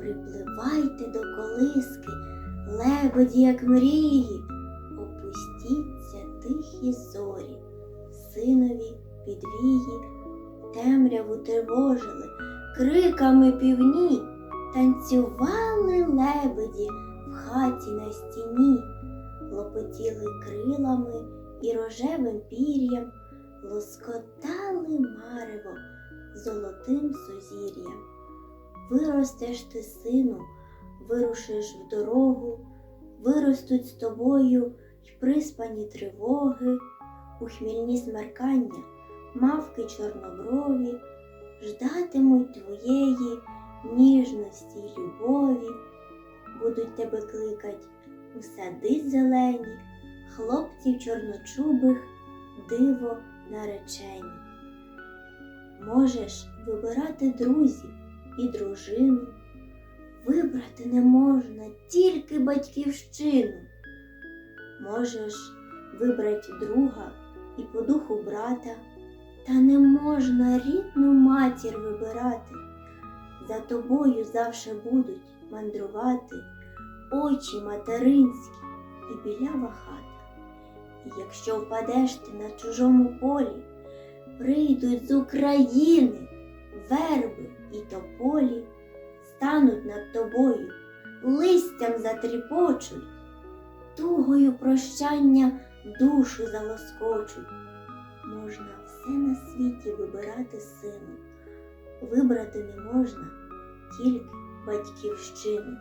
Припливайте до колиски, лебеді, як мрії, опустіться тихі зорі, синові підвії, темряву тривожили, криками півні, танцювали лебеді в хаті на стіні, лопотіли крилами і рожевим пір'ям, лоскотали марево золотим сузір'ям. Виростеш ти, сину, вирушиш в дорогу, виростуть з тобою й приспані тривоги, у хмільні смеркання, мавки чорноброві, ждатимуть твоєї ніжності й любові, будуть тебе кликать у сади зелені, хлопців чорночубих, диво наречені. Можеш вибирати друзів і дружину. Вибрати не можна тільки батьківщину. Можеш вибрати друга і по духу брата, та не можна рідну матір вибирати. За тобою завше будуть мандрувати очі материнські і білява хата. І якщо впадеш ти на чужому полі, прийдуть з України верби і тополі, стануть над тобою, листям затріпочуть, тугою прощання душу залоскочуть. Можна все на світі вибирати сину, вибрати не можна тільки батьківщину.